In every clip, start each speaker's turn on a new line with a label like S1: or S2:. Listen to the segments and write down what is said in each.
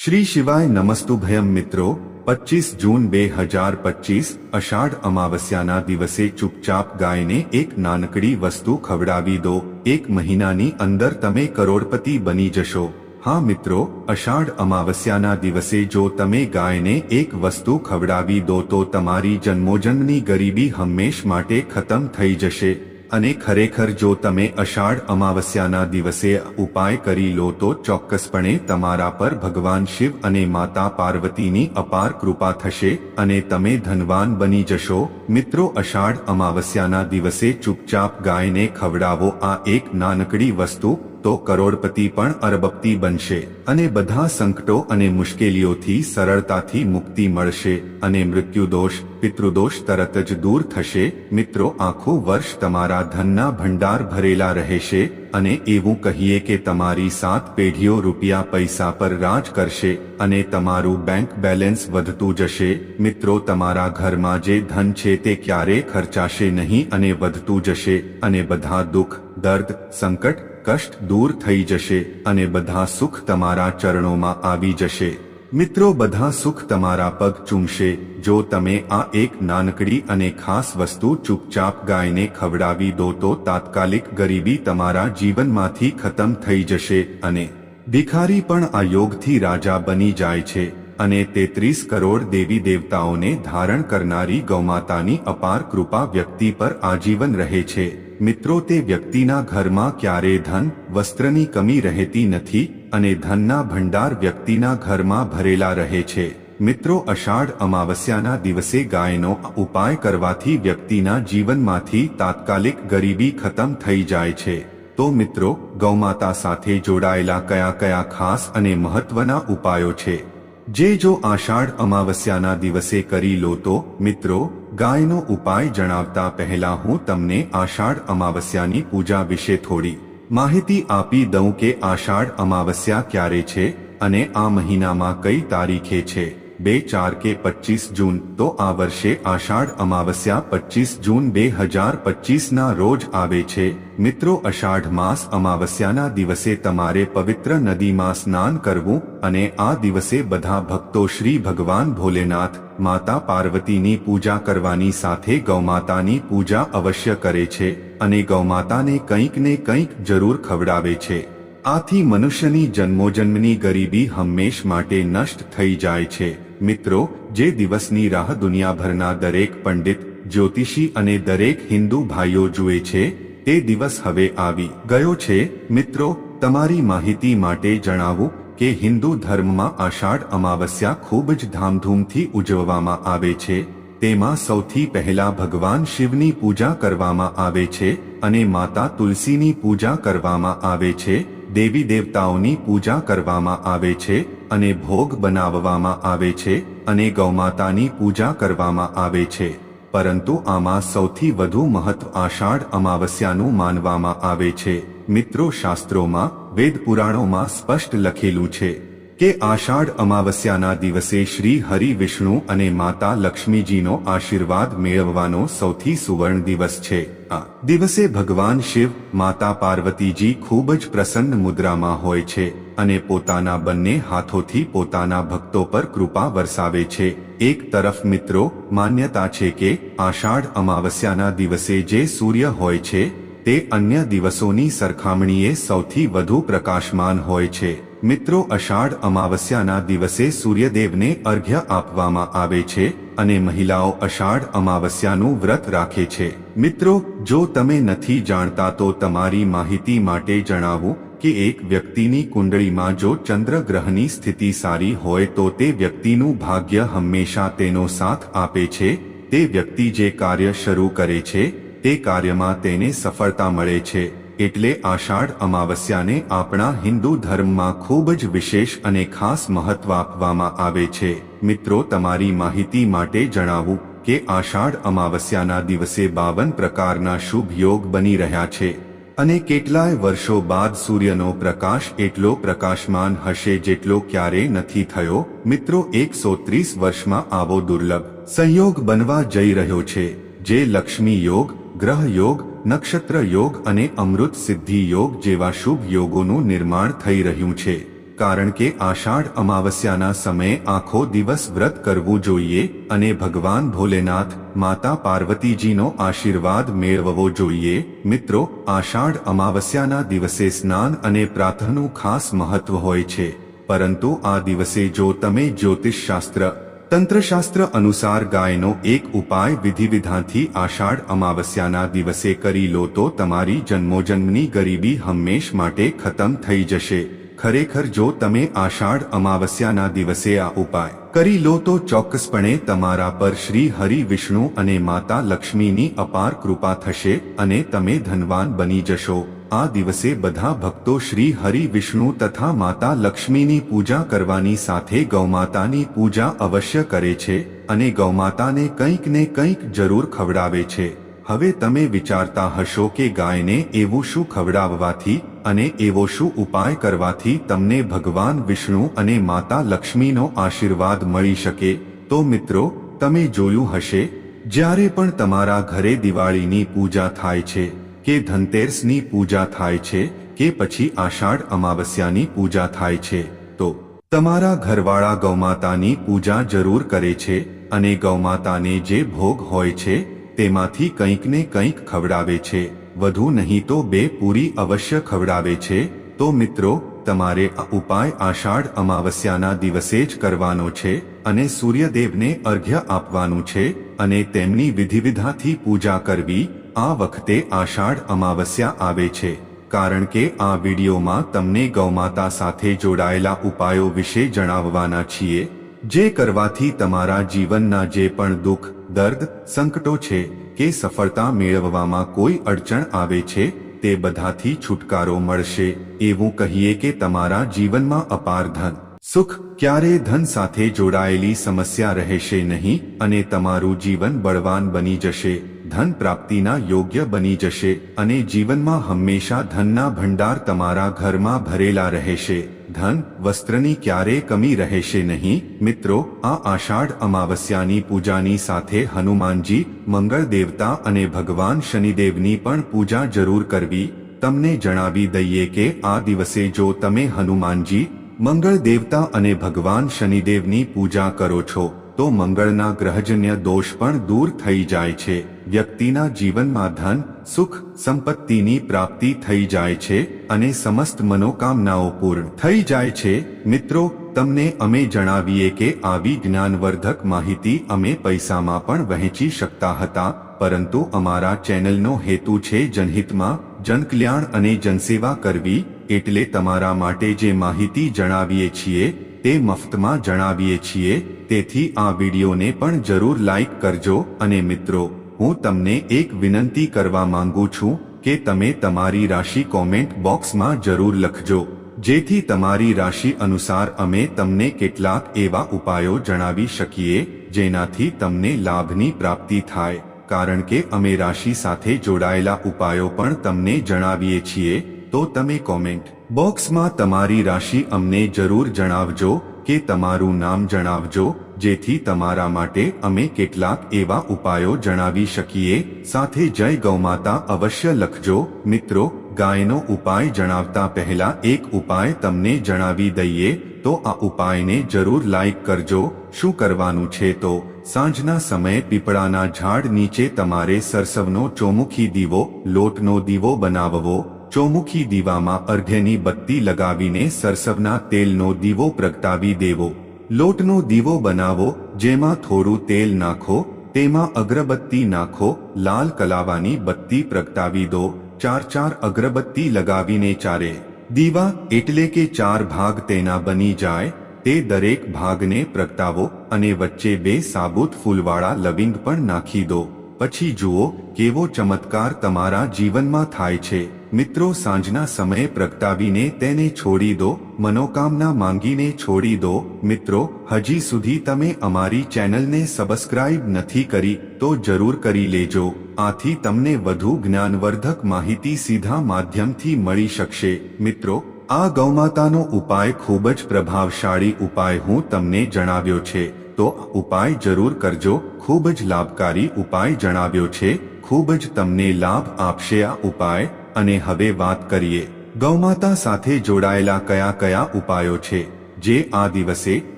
S1: શ્રી શિવાય નમસ્તુભયમ મિત્રો પચીસ જૂન બે હજાર પચીસ અષાઢ અમાવસ્યાના દિવસે ચૂપચાપ ગાયને એક નાનકડી વસ્તુ ખવડાવી દો, એક મહિનાની અંદર તમે કરોડપતિ બની જશો. હા મિત્રો, અષાઢ અમાવસ્યાના દિવસે જો તમે ગાયને એક વસ્તુ ખવડાવી દો તો તમારી જન્મોજન્મની ગરીબી હંમેશ માટે ખતમ થઈ જશે. અને ખરેખર જો તમે અષાઢ અમાવસ્યાના દિવસે ઉપાય કરી લો તો ચોક્કસપણે તમારા પર ભગવાન શિવ અને માતા પાર્વતીની અપાર કૃપા થશે અને તમે ધનવાન બની જશો. મિત્રો, અષાઢ અમાવસ્યાના દિવસે ચૂપચાપ ગાયને ખવડાવો આ એક નાનકડી વસ્તુ તો કરોડપતિ પણ અરબપતિ બનશે અને બધા સંકટો અને મુશ્કેલીઓથી સરળતાથી મુક્તિ મળશે અને મૃત્યુદોષ, પિતૃદોષ તરત જ દૂર થશે. મિત્રો, આખું વર્ષ તમારા ધનના ભંડાર ભરેલા રહેશે અને એવું કહીએ કે તમારી સાત પેઢીઓ રૂપિયા પૈસા પર રાજ કરશે અને તમારું બેંક બેલેન્સ વધતું જશે. મિત્રો, તમારા ઘરમાં જે ધન છે તે ક્યારે ખર્ચાશે નહીં અને વધતું જશે અને બધા દુઃખ, દર્દ, સંકટ કષ્ટ દૂર થઈ જશે અને બધા સુખ તમારા ચરણોમાં આવી જશે. મિત્રો, બધા સુખ તમારા પગ ચૂમશે. જો તમે આ એક નાનકડી અને ખાસ વસ્તુ ચૂપચાપ ગાયને ખવડાવી દો તો તાત્કાલિક ગરીબી તમારા જીવનમાંથી ખતમ થઈ જશે અને ભિખારી પણ આ યોગથી રાજા બની જાય છે અને તેત્રીસ કરોડ દેવી દેવતાઓને ધારણ કરનારી ગૌમાતાની અપાર કૃપા વ્યક્તિ પર આજીવન રહે છે. મિત્રો, તે વ્યક્તિના ઘરમાં ક્યારે ધન, વસ્ત્રની કમી રહેતી નથી અને ધનના ભંડાર વ્યક્તિના ઘરમાં ભરેલા રહે છે. મિત્રો, અષાઢ અમાવસ્યાના દિવસે ગાયનો ઉપાય કરવાથી વ્યક્તિના જીવનમાંથી તાત્કાલિક ગરીબી ખતમ થઈ જાય છે. તો મિત્રો, ગૌમાતા સાથે જોડાયેલા કયા કયા ખાસ અને મહત્વના ઉપાયો છે? જે જો આષાઢ અમાવસ્યાના દિવસે કરી લો તો, મિત્રો ગાયનો ઉપાય જણાવતા પહેલા હું તમને આષાઢ અમાવસ્યાની પૂજા વિશે થોડી માહિતી આપી દઉં કે આષાઢ અમાવસ્યા ક્યારે છે અને આ મહિનામાં કઈ તારીખે છે. બે ચાર કે પચીસ જૂન. તો આ વર્ષે આષાઢ અમાવસ્યા પચીસ જૂન બે હજાર પચીસના રોજ આવે છે. મિત્રો અષાઢ માસ અમાવસ્યાના દિવસે તમારે પવિત્ર નદીમાં સ્નાન કરવું અને આ દિવસે બધા ભક્તો શ્રી ભગવાન ભોલેનાથ, માતા પાર્વતીની પૂજા કરવાની સાથે ગૌમાતાની પૂજા અવશ્ય કરે છે અને ગૌમાતાને કંઈક ને કંઈક જરૂર ખવડાવે છે. આથી મનુષ્યની જન્મોજન્મની ગરીબી હંમેશ માટે નષ્ટ થઈ જાય છે. મિત્રો, જે દિવસની રાહ દુનિયાભરના દરેક પંડિત, જ્યોતિષી અને દરેક હિન્દુ ભાઈઓ જુએ છે, તે દિવસ હવે આવી ગયો છે. મિત્રો, તમારી માહિતી માટે જણાવું કે હિન્દુ ધર્મમાં આષાઢ અમાવસ્યા ખૂબ જ ધામધૂમથી ઉજવવામાં આવે છે. તેમાં સૌથી પહેલા ભગવાન શિવની પૂજા કરવામાં આવે છે અને માતા તુલસીની પૂજા કરવામાં આવે છે. દેવી દેવતાઓની પૂજા કરવામાં આવે છે અને ભોગ બનાવવામાં આવે છે અને ગૌમાતાની પૂજા કરવામાં આવે છે. પરંતુ આમાં સૌથી વધુ મહત્વ આષાઢ અમાવસ્યાનું માનવામાં આવે છે. મિત્રો શાસ્ત્રોમાં, વેદ પુરાણોમાં સ્પષ્ટ લખેલું છે કે આષાઢ અમાવસ્યાના દિવસે શ્રી હરિ વિષ્ણુ અને માતા લક્ષ્મીજીનો આશીર્વાદ મેળવવાનો સૌથી સુવર્ણ દિવસ છે. આ દિવસે ભગવાન શિવ, માતા પાર્વતીજી ખૂબ જ પ્રસન્ન મુદ્રામાં હોય છે અને પોતાના બંને હાથોથી પોતાના ભક્તો પર કૃપા વરસાવે છે. એક તરફ મિત્રો, માન્યતા છે કે આષાઢ અમાવસ્યાના દિવસે જે સૂર્ય હોય છે, તે અન્ય દિવસોની સરખામણીએ સૌથી વધુ પ્રકાશમાન હોય છે. મિત્રો, અષાઢ અમાવસ્યાના દિવસે સૂર્યદેવને અર્ઘ્ય આપવામાં આવે છે અને મહિલાઓ અષાઢ અમાવસ્યાનું વ્રત રાખે છે. મિત્રો, જો તમે નથી જાણતા તો તમારી માહિતી માટે જણાવું કે એક વ્યક્તિની કુંડળીમાં જો ચંદ્ર ગ્રહની સ્થિતિ સારી હોય તો તે વ્યક્તિનું ભાગ્ય હંમેશા તેનો સાથ આપે છે. તે વ્યક્તિ જે કાર્ય શરૂ કરે છે, તે કાર્યમાં તેને સફળતા મળે છે. એટલે આષાઢ અમાવસ્યાને આપણા હિન્દુ ધર્મમાં ખૂબ જ વિશેષ અને ખાસ મહત્વ આપવામાં આવે છે. મિત્રો, તમારી માહિતી માટે જણાવું કે આષાઢ અમાવસ્યાના દિવસે બાવન પ્રકારના શુભ યોગ બની રહ્યા છે અને કેટલાય વર્ષો બાદ સૂર્યનો પ્રકાશ એટલો પ્રકાશમાન હશે જેટલો ક્યારે નથી થયો. મિત્રો, એકસો ત્રીસ વર્ષમાં આવો દુર્લભ સંયોગ બનવા જઈ રહ્યો છે. જે લક્ષ્મી યોગ, ગ્રહ યોગ નક્ષત્ર યોગ અને અમૃત સિદ્ધિ યોગ જેવા શુભ યોગોનું નિર્માણ થઈ રહ્યું છે. કારણ કે આષાઢ અમાવસ્યાના સમયે આખો દિવસ વ્રત કરવું જોઈએ અને ભગવાન ભોલેનાથ, માતા પાર્વતીજીનો આશીર્વાદ મેળવવો જોઈએ. મિત્રો, આષાઢ અમાવસ્યાના દિવસે સ્નાન અને પ્રાર્થનું ખાસ મહત્વ હોય છે. પરંતુ આ દિવસે જો તમે જ્યોતિષશાસ્ત્ર તંત્રશાસ્ત્ર અનુસાર ગાયનો એક ઉપાય વિધિવિધાનથી આષાઢ અમાવસ્યાના દિવસે કરી લો તો તમારી જન્મોજન્મની ગરીબી હંમેશ માટે ખતમ થઈ જશે. ખરેખર જો તમે આષાઢ અમાવસ્યાના દિવસે આ ઉપાય કરી લો તો ચોક્કસપણે તમારા પર શ્રી હરિ વિષ્ણુ અને માતા લક્ષ્મીની અપાર કૃપા થશે અને તમે ધનવાન બની જશો. આ દિવસે બધા ભક્તો શ્રી હરિ વિષ્ણુ તથા માતા લક્ષ્મીની પૂજા કરવાની સાથે ગૌમાતાની પૂજા અવશ્ય કરે છે અને ગૌમાતાને કંઈક ને કંઈક જરૂર ખવડાવે છે. હવે તમે વિચારતા હશો કે ગાયને એવું શું ખવડાવવાથી અને એવો શું ઉપાય કરવાથી તમને ભગવાન વિષ્ણુ અને માતા લક્ષ્મીનો આશીર્વાદ મળી શકે. તો મિત્રો, તમે જોયું હશે, જ્યારે પણ તમારા ઘરે દિવાળીની પૂજા થાય છે કે ધનતેરસની પૂજા થાય છે, કે પછી આષાઢ અમાવસ્યાની પૂજા થાય છે, તો તમારા ઘરવાળા ગૌમાતાની પૂજા જરૂર કરે છે અને ગૌમાતાને જે ભોગ હોય છે, તેમાંથી કંઈક ને કંઈક ખવડાવે છે, વધુ નહીં તો બે પૂરી અવશ્ય ખવડાવે છે તો મિત્રો, તમારે આ ઉપાય આષાઢ અમાવસ્યાના દિવસે જ કરવાનો છે અને સૂર્યદેવને અર્ઘ્ય આપવાનું છે અને તેમની વિધિવિધાથી પૂજા કરવી આ વખતે આષાઢ અમાવસ્યા આવે છે. કારણ કે આ વિડીયોમાં તમને ગૌમાતા સાથે જોડાયેલા ઉપાયો વિશે જણાવવાના છીએ, જે કરવાથી તમારા જીવનના જે પણ દુઃખ, દર્દ, સંકટો છે, કે સફળતા મેળવવામાં કોઈ અડચણ આવે છે તે બધાથી છુટકારો મળશે. એવું કહીએ કે તમારા જીવનમાં અપાર ધન, સુખ ક્યારે ધન સાથે જોડાયેલી સમસ્યા રહેશે નહીં અને તમારું જીવન બળવાન બની જશે. ધન પ્રાપ્તિના યોગ્ય બની જશે અને જીવનમાં હંમેશા ધનના ભંડાર તમારા ઘરમાં ભરેલા રહેશે. ધન વસ્ત્રની ક્યારેય કમી રહેશે નહીં. મિત્રો, આ આષાઢ અમાવસ્યાની પૂજાની સાથે હનુમાનજી, મંગળ દેવતા અને ભગવાન શનિદેવની પણ પૂજા જરૂર કરવી. તમને જણાવી દઈએ કે આ દિવસે જો તમે હનુમાનજી, મંગળ દેવતા અને ભગવાન શનિદેવની પૂજા કરો છો તો મંગળના ગ્રહજન્ય દોષ પણ દૂર થઈ જાય છે. વ્યક્તિના જીવનમાં ધન, સુખ, સંપત્તિની પ્રાપ્તિ થઈ જાય છે અને સમસ્ત મનોકામનાઓ પૂર્ણ થઈ જાય છે. મિત્રો, તમને અમે જણાવીએ કે આવી જ્ઞાનવર્ધક માહિતી અમે પૈસામાં પણ વહેંચી શકતા હતા, પરંતુ અમારા ચેનલનો હેતુ છે જનહિતમાં, જનકલ્યાણ અને જનસેવા કરવી, એટલે તમારા માટે જે માહિતી જણાવીએ છીએ તે મફતમાં જણાવીએ છીએ, તેથી આ વિડીયોને પણ જરૂર લાઈક કરજો અને મિત્રો, હું તમને એક વિનંતી કરવા માંગુ છું કે તમે તમારી રાશિ કોમેન્ટ બોક્સમાં જરૂર લખજો, જેથી તમારી રાશિ અનુસાર અમે તમને કેટલાક એવા ઉપાયો જણાવી શકીએ, જેનાથી તમને લાભની પ્રાપ્તિ થાય, કારણ કે અમે રાશિ સાથે જોડાયેલા ઉપાયો પણ તમને જણાવીએ છીએ, તો તમે કોમેન્ટ બોક્સમાં તમારી રાશિ અમને જરૂર જણાવજો કે તમારું નામ જણાવજો, જેથી તમારા માટે અમે કેટલાક એવા ઉપાયો જણાવી શકીએ. સાથે જય ગૌમાતા અવશ્ય લખજો. મિત્રો, ગાયનો ઉપાય જણાવતા પહેલા એક ઉપાય તમને જણાવી દઈએ, તો આ ઉપાયને જરૂર લાઈક કરજો. શું કરવાનું છે તો, સાંજના સમયે પીપળાના ઝાડ નીચે તમારે સરસવનો ચોમુખી દીવો, લોટનો દીવો બનાવવો. ચોમુખી દીવામાં અર્ધ્યની બત્તી લગાવીને સરસવના તેલનો દીવો પ્રગટાવી દેવો. લોટનો દીવો બનાવો, જેમાં થોડું તેલ નાખો, તેમાં અગરબત્તી નાખો, લાલ કલાવાની બત્તી પ્રગટાવી દો, ચાર ચાર અગરબત્તી લગાવીને ચારે. દીવા એટલે કે ચાર ભાગ તેના બની જાય, તે દરેક ભાગને પ્રગટાવો અને વચ્ચે બે સાબુત ફૂલવાળા લવિંગ પણ નાખી દો. પછી જુઓ કેવો ચમત્કાર તમારા જીવનમાં થાય છે. મિત્રો, સાંજના સમયે પ્રગટાવીને તેને છોડી દો, મનોકામના માંગીને છોડી દો. મિત્રો, હજી સુધી તમે અમારી ચેનલને સબસ્ક્રાઇબ નથી કરી, તો જરૂર કરી લેજો. આથી તમને વધુ જ્ઞાનવર્ધક માહિતી સીધા માધ્યમથી મળી શકશે. મિત્રો, આ ગૌમાતાનો ઉપાય ખૂબ જ પ્રભાવશાળી ઉપાય હું તમને જણાવ્યો છે. તો ઉપાય જરૂર કરજો. ખૂબ જ લાભકારી ઉપાય જણાવ્યો છે. ખૂબ જ તમને લાભ આપશે આ ઉપાય. અને હવે વાત કરીએ. ગૌમાતા સાથે જોડાયેલા કયા કયા ઉપાયો છે? જે આ દિવસે,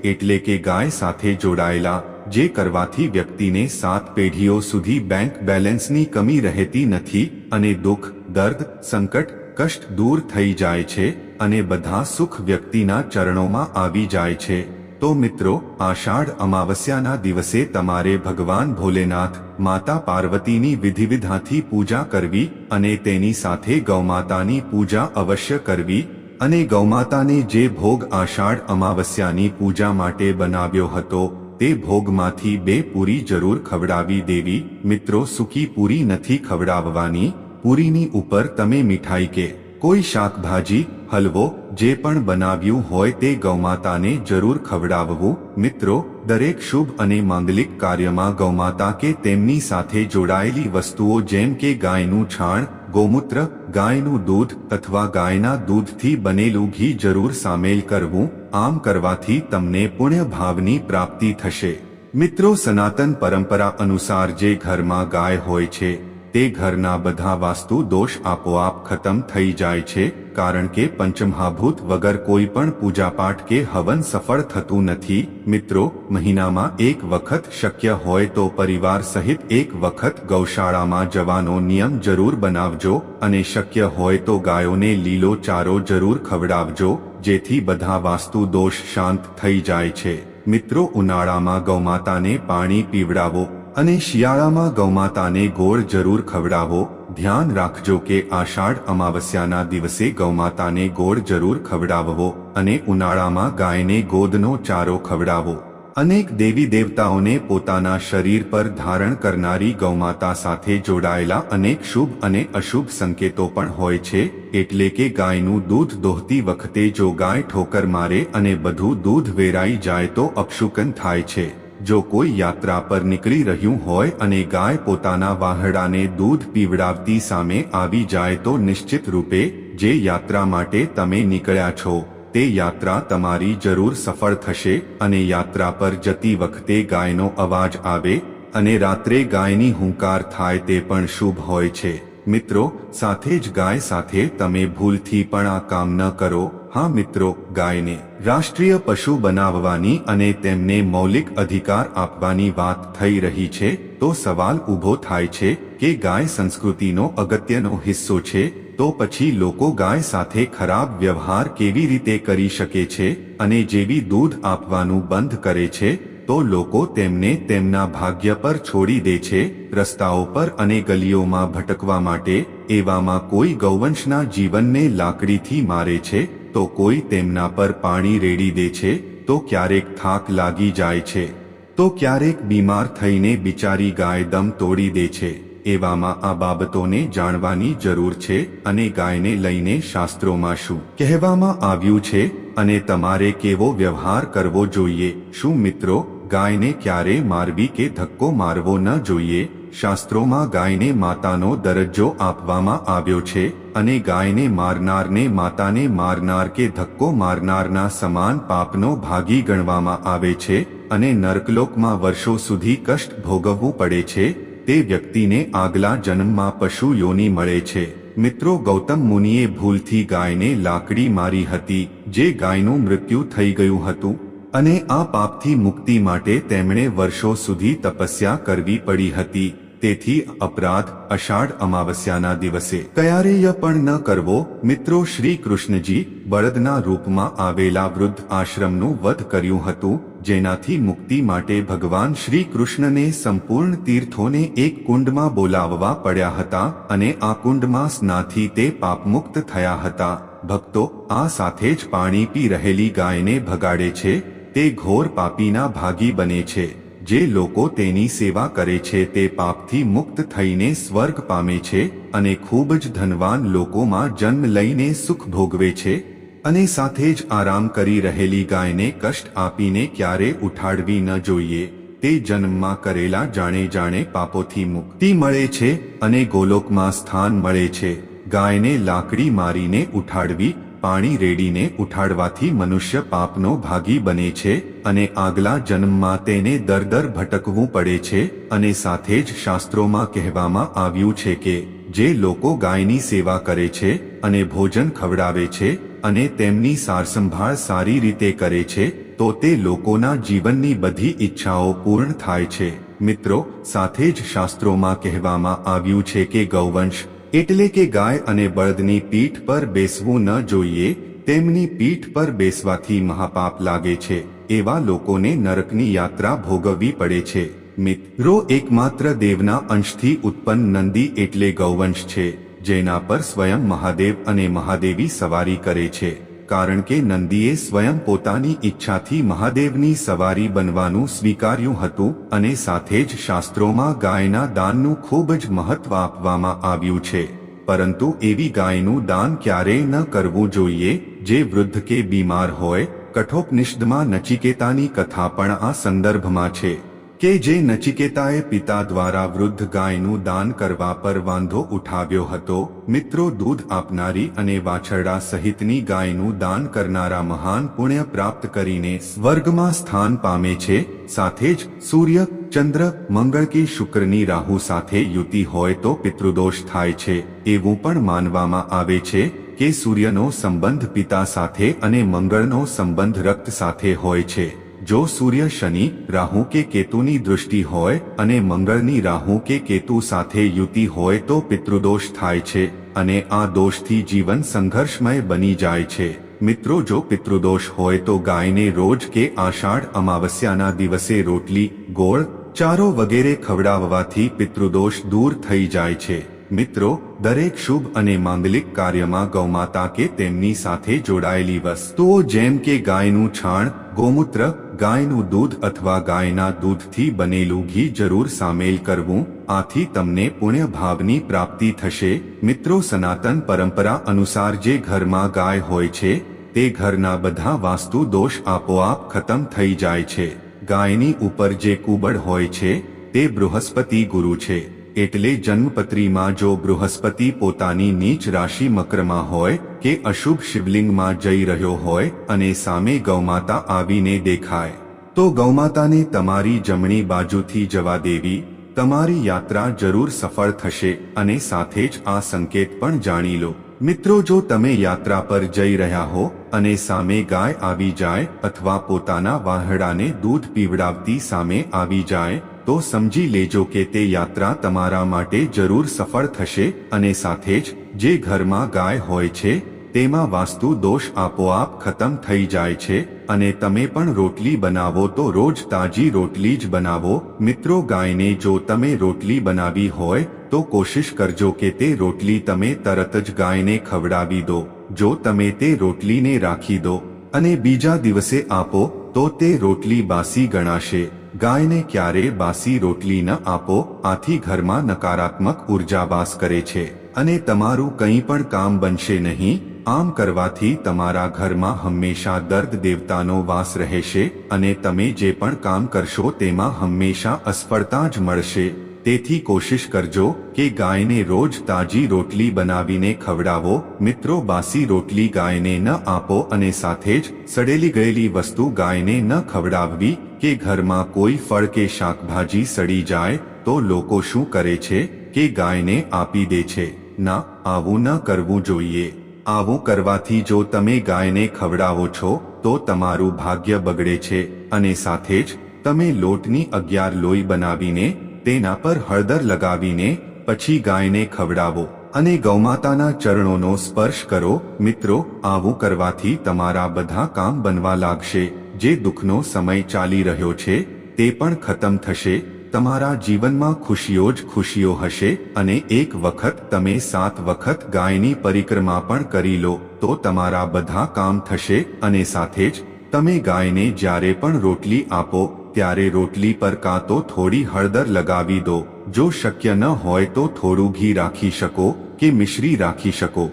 S1: એટલે કે ગાય સાથે જોડાયેલા, જે કરવાથી વ્યક્તિને સાત પેઢીઓ સુધી બેંક બેલેન્સની કમી રહેતી નથી અને દુઃખ, દર્દ, સંકટ, કષ્ટ દૂર થઈ જાય છે અને બધા સુખ વ્યક્તિના ચરણોમાં આવી જાય છે. તો મિત્રો આષાઢ અમાવસ્યાના દિવસે તમારે ભગવાન ભોલેનાથ, માતા પાર્વતીની વિધિવિધાથી પૂજા કરવી અને તેની સાથે ગૌમાતાની પૂજા અવશ્ય કરવી અને ગૌમાતાને જે ભોગ આષાઢ અમાવસ્યાની પૂજા માટે બનાવ્યો હતો, તે ભોગમાંથી બે પૂરી જરૂર ખવડાવી દેવી. મિત્રો, સૂકી પૂરી નથી ખવડાવવાની. પૂરીની ઉપર તમે મીઠાઈ કે કોઈ શાકભાજી હલવો, જે પણ બનાવ્યું હોય તે ગૌમાતાને જરૂર ખવડાવવું. મિત્રો, દરેક શુભ અને માંગલિક કાર્યમાં ગૌમાતા કે તેમની સાથે જોડાયેલી વસ્તુઓ જેમ કે ગાયનું છાણ, ગૌમૂત્ર, ગાયનું દૂધ અથવા ગાયના દૂધથી બનેલું ઘી જરૂર સામેલ કરવું, આમ કરવાથી તમને પુણ્ય ભાવની પ્રાપ્તિ થશે. મિત્રો, સનાતન પરંપરા અનુસાર જે ઘરમાં ગાય હોય છે તે ઘરના બધા વાસ્તુ દોષ આપોઆપ ખતમ થઈ જાય છે, કારણ કે પંચમહાભૂત વગર કોઈ પણ પૂજાપાઠ કે હવન સફળ થતું નથી. મિત્રો, મહિનામાં એક વખત શક્ય હોય તો પરિવાર સહિત એક વખત ગૌશાળામાં જવાનો નિયમ જરૂર બનાવજો, અને શક્ય હોય તો ગાયોને લીલો ચારો જરૂર ખવડાવજો, જેથી બધા વાસ્તુ દોષ શાંત થઈ જાય છે. મિત્રો, ઉનાળામાં ગૌમાતાને પાણી પીવડાવો. અને શિયાળામાં ગૌમાતાને ગોળ જરૂર ખવડાવો, ધ્યાન રાખજો કે આષાઢ અમાવસ્યાના દિવસે ગૌમાતાને ગોળ જરૂર ખવડાવવો અને ઉનાળામાં ગાયને ગોદનો ચારો ખવડાવો. અનેક દેવી દેવતાઓને પોતાના શરીર પર ધારણ કરનારી ગૌમાતા સાથે જોડાયેલા અનેક શુભ અને અશુભ સંકેતો પણ હોય છે, એટલે કે ગાયનું દૂધ દોહતી વખતે જો ગાય ઠોકર મારે અને બધું દૂધ વેરાઈ જાય તો અપશુકન થાય છે. જો કોઈ યાત્રા પર નીકળી રહ્યું હોય અને ગાય પોતાના વાહડાને દૂધ પીવડાવતી સામે આવી જાય તો નિશ્ચિત રૂપે જે યાત્રા માટે તમે નીકળ્યા છો, તે યાત્રા તમારી જરૂર સફળ થશે અને યાત્રા પર જતી વખતે ગાયનો અવાજ આવે અને રાત્રે ગાયની હુંકાર થાય તે પણ શુભ હોય છે. મિત્રો, સાથે જ ગાય સાથે તમે ભૂલથી પણ આ કામ ન કરો. હા મિત્રો, ગાયને રાષ્ટ્રીય પશુ બનાવવાની અને તેમને મૌલિક અધિકાર આપવાની વાત થઈ રહી છે, તો સવાલ ઊભો થાય છે કે ગાય સંસ્કૃતિનો અગત્યનો હિસ્સો છે, તો પછી લોકો ગાય સાથે ખરાબ વ્યવહાર કેવી રીતે કરી શકે છે અને જેવી દૂધ આપવાનું બંધ કરે છે તો લોકો તેમને તેમના ભાગ્ય પર છોડી દે છે, રસ્તાઓ પર અને ગલીઓમાં ભટકવા માટે, એવામાં કોઈ ગૌવંશના જીવનને લાકડીથી મારે છે, તો કોઈ તેમના પર પાણી રેડી દે છે, તો ક્યારેક થાક લાગી જાય છે. તો ક્યારેક બીમાર થઈને બિચારી ગાય દમ તોડી દે છે. એવામાં આ બાબતોને જાણવાની જરૂર છે અને ગાયને લઈને શાસ્ત્રોમાં શું કહેવામાં આવ્યું છે અને તમારે કેવો વ્યવહાર કરવો જોઈએ? શું મિત્રો ગાયને ક્યારે મારવી કે ધક્કો મારવો ન જોઈએ? શાસ્ત્રોમાં ગાયને માતાનો દરજ્જો આપવામાં આવ્યો છે અને ગાયને મારનારને માતાને મારનાર કે ધક્કો મારનારના સમાન પાપનો ભાગી ગણવામાં આવે છે અને નર્કલોકમાં વર્ષો સુધી કષ્ટ ભોગવવું પડે છે, તે વ્યક્તિને આગલા જન્મમાં પશુ યોની મળે છે. મિત્રો, ગૌતમ મુનિએ ભૂલથી ગાયને લાકડી મારી હતી, જે ગાયનું મૃત્યુ થઈ ગયું હતું. અને આ પાપથી મુક્તિ માટે તેમણે વર્ષો સુધી તપસ્યા કરવી પડી હતી. તેથી અપરાધ, અષાઢ અમાવસ્યાના દિવસે કયારેય પણ ન કરવો, મિત્રો શ્રી કૃષ્ણજી બળદના રૂપમાં આવેલા વૃદ્ધ આશ્રમનું વધ કર્યું હતું, જેનાથી મુક્તિ માટે ભગવાન શ્રી કૃષ્ણને સંપૂર્ણ તીર્થોને એક કુંડમાં બોલાવવા પડ્યા હતા અને આ કુંડમાં સ્નાથી તે પાપમુક્ત થયા હતા. ભક્તો આ સાથે જ પાણી પી રહેલી ગાયને ભગાડે છે તે ઘોર પાપીના ભાગી બને છે. જે લોકો તેની સેવા કરે છે તે પાપથી મુક્ત થઈને સ્વર્ગ પામે છે અને ખૂબ જ ધનવાન લોકોમાં જન્મ લઈને સુખ ભોગવે છે અને સાથે જ આરામ કરી રહેલી ગાયને કષ્ટ આપીને ક્યારે ઉઠાડવી ન જોઈએ. તે જન્મમાં કરેલા જાણે જાણે પાપોથી મુક્તિ મળે છે અને ગોલોકમાં સ્થાન મળે છે. ગાયને લાકડી મારીને ઉઠાડવી પાણી રેડીને ઉઠાડવાથી મનુષ્ય પાપનો ભાગી બને છે અને આગલા જન્મમાં તેને દર દર ભટકવું પડે છે અને સાથે જ શાસ્ત્રોમાં કહેવામાં આવ્યું છે કે, જે લોકો ગાયની સેવા કરે છે અને ભોજન ખવડાવે છે અને તેમની સારસંભાળ સારી રીતે કરે છે, તો તે લોકોના જીવનની બધી ઈચ્છાઓ પૂર્ણ થાય છે. મિત્રો, સાથે જ શાસ્ત્રોમાં કહેવામાં આવ્યું છે કે ગૌવંશ એટલે કે ગાય અને બળદની પીઠ પર બેસવું ન જોઈએ, તેમની પીઠ પર બેસવાથી મહાપાપ લાગે છે, એવા લોકોને નરકની યાત્રા ભોગવવી પડે છે. મિત્રો એકમાત્ર દેવના અંશથી ઉત્પન્ન નંદી એટલે ગૌવંશ છે, જેના પર સ્વયં મહાદેવ અને મહાદેવી સવારી કરે છે. કારણ કે નંદીએ સ્વયં પોતાની ઈચ્છાથી મહાદેવની સવારી બનવાનું સ્વીકાર્યું હતું અને સાથે જ શાસ્ત્રોમાં ગાયના દાનનું ખૂબ જ મહત્વ આપવામાં આવ્યું છે. પરંતુ એવી ગાયનું દાન ક્યારેય ન કરવું જોઈએ, જે વૃદ્ધ કે બીમાર હોય, કઠોપનિષ્દમાં નચિકેતાની કથા પણ આ સંદર્ભમાં છે. કે જે નચિકેતાએ પિતા દ્વારા વૃદ્ધ ગાયનું દાન કરવા પર વાંધો ઉઠાવ્યો હતો, મિત્રો દૂધ આપનારી અને વાછરડા સહિતની ગાયનું દાન કરનારા મહાન પુણ્ય પ્રાપ્ત કરીને સ્વર્ગમાં સ્થાન પામે છે, સાથે જ સૂર્ય, ચંદ્ર, મંગળ કે શુક્રની રાહુ સાથે યુતિ હોય તો પિતૃદોષ થાય છે, એવું પણ માનવામાં આવે છે કે સૂર્યનો સંબંધ પિતા સાથે અને મંગળનો સંબંધ રક્ત સાથે હોય છે. જો સૂર્ય શનિ રાહુ કે કેતુની દૃષ્ટિ હોય અને મંગળની રાહુ કે કેતુ સાથે યુતિ હોય તો પિતૃદોષ થાય છે અને આ દોષથી જીવન સંઘર્ષમય બની જાય છે. મિત્રો, જો પિતૃદોષ હોય તો ગાયને રોજ કે આષાઢ અમાવસ્યાના દિવસે રોટલી, ગોળ, ચારો વગેરે ખવડાવવાથી પિતૃદોષ દૂર થઈ જાય છે. મિત્રો, દરેક શુભ અને માંગલિક કાર્યમાં ગૌમાતા કે તેમની સાથે જોડાયેલી વસ્તુઓ જેમ કે ગાયનું છાણ ગોમૂત્ર, ગાયનું દૂધ અથવા ગાયના દૂધથી બનેલું ઘી જરૂર સામેલ કરવું, આથી તમને પુણ્ય ભાવની પ્રાપ્તિ થશે. મિત્રો, સનાતન પરંપરા અનુસાર જે ઘરમાં ગાય હોય છે, તે ઘરના બધા વાસ્તુ દોષ આપોઆપ ખતમ થઈ જાય છે. ગાયની ઉપર જે કુબડ હોય છે, તે બૃહસ્પતિ ગુરુ છે. એટલે જન્મપત્રીમાં જો બૃહસ્પતિ પોતાની નીચ રાશિ મકરમાં હોય કે અશુભ શિવલિંગમાં જઈ રહ્યો હોય અને સામે ગૌમાતા આવીને દેખાય, તો ગૌમાતાને તમારી જમણી બાજુથી જવા દેવી, તમારી યાત્રા જરૂર સફળ થશે અને સાથે જ આ સંકેત પણ જાણી લો. મિત્રો, જો તમે યાત્રા પર જઈ રહ્યા હો અને સામે ગાય આવી જાય અથવા પોતાના વાહડાને દૂધ પીવડાવતી સામે આવી જાય તો સમજી લેજો કે તે યાત્રા તમારા માટે જરૂર સફળ થશે અને સાથે જ જે ઘરમાં ગાય હોય છે, તેમાં વાસ્તુ દોષ આપોઆપ ખતમ થઈ જાય છે અને તમે પણ રોટલી બનાવો તો રોજ તાજી રોટલી જ બનાવો. મિત્રો ગાયને જો તમે રોટલી બનાવી હોય, તો કોશિશ કરજો કે તે રોટલી તમે તરત જ ગાયને ખવડાવી દો. જો તમે તે રોટલીને રાખી દો અને બીજા દિવસે આપો, તો તે રોટલી બાસી ગણાશે. ગાયને ક્યારે બાસી રોટલી ન આપો, આથી ઘરમાં નકારાત્મક ઊર્જા વાસ કરે છે. અને તમારું કંઈ પણ કામ બનશે નહીં, આમ કરવાથી તમારા ઘરમાં હંમેશા દર્દ દેવતાનો વાસ રહેશે, અને તમે જે પણ કામ કરશો તેમાં હંમેશા અસફળતા જ મળશે. તેથી કોશિશ કરજો કે ગાયને રોજ તાજી રોટલી બનાવીને ખવડાવો. મિત્રો, બાસી રોટલી ગાયને ન આપો અને સાથે જ સડેલી ગયેલી વસ્તુ ગાયને ન ખવડાવવી કે ઘરમાં કોઈ ફળ કે શાકભાજી સડી જાય તો લોકો શું કરે છે? કે ગાયને આપી દે છે. ના, આવું ન કરવું જોઈએ. આવું કરવાથી જો તમે ગાયને ખવડાવો છો, તો તમારું ભાગ્ય બગડે છે અને સાથે જ તમે લોટની અગિયાર લોહી બનાવીને તેના પર હળદર લગાવીને, પછી ગાયને ખવડાવો અને ગૌમાતાના ચરણોનો સ્પર્શ કરો. મિત્રો, આવું કરવાથી તમારા બધા કામ બનવા લાગશે. જે દુઃખનો સમય ચાલી રહ્યો છે, તે પણ ખતમ થશે. તમારા જીવનમાં ખુશીઓ જ ખુશીઓ હશે અને એક વખત તમે સાત વખત ગાયની પરિક્રમા પણ કરી લો, તો તમારા બધા કામ થશે અને સાથે જ તમે ગાયને જ્યારે પણ રોટલી આપો ત્યારે રોટલી પર કાં તો થોડી હળદર લગાવી દો. જો શક્ય ન હોય તો થોડું ઘી રાખી શકો કે મિશ્રી રાખી શકો.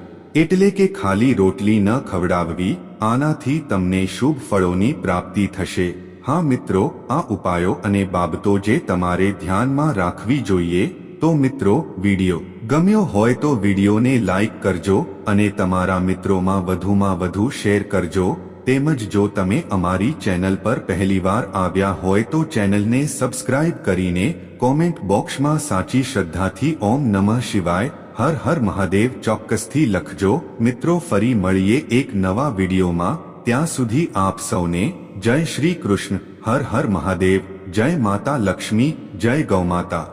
S1: એટલે કે ખાલી રોટલી ન ખવડાવવી, આનાથી તમને શુભ ફળોની પ્રાપ્તિ થશે. હા મિત્રો, આ ઉપાયો અને બાબતો જે તમારે ધ્યાનમાં રાખવી જોઈએ, તો મિત્રો, વીડિયો. ગમ્યો હોય તો વિડીયોને લાઈક કરજો અને તમારા મિત્રોમાં વધુમાં વધુ શેર કરજો. તેમજ જો તમે અમારી ચેનલ પર પહેલીવાર આવ્યા હોય તો ચેનલને સબસ્ક્રાઇબ કરીને કોમેન્ટ બોક્સમાં સાચી શ્રદ્ધાથી ઓમ નમઃ શિવાય, હર હર મહાદેવ ચોક્કસથી લખજો. મિત્રો, ફરી મળીએ એક નવા વિડીયોમાં. ત્યાં સુધી આપ સૌને જય શ્રી કૃષ્ણ, હર હર મહાદેવ, જય માતા લક્ષ્મી, જય ગૌમાતા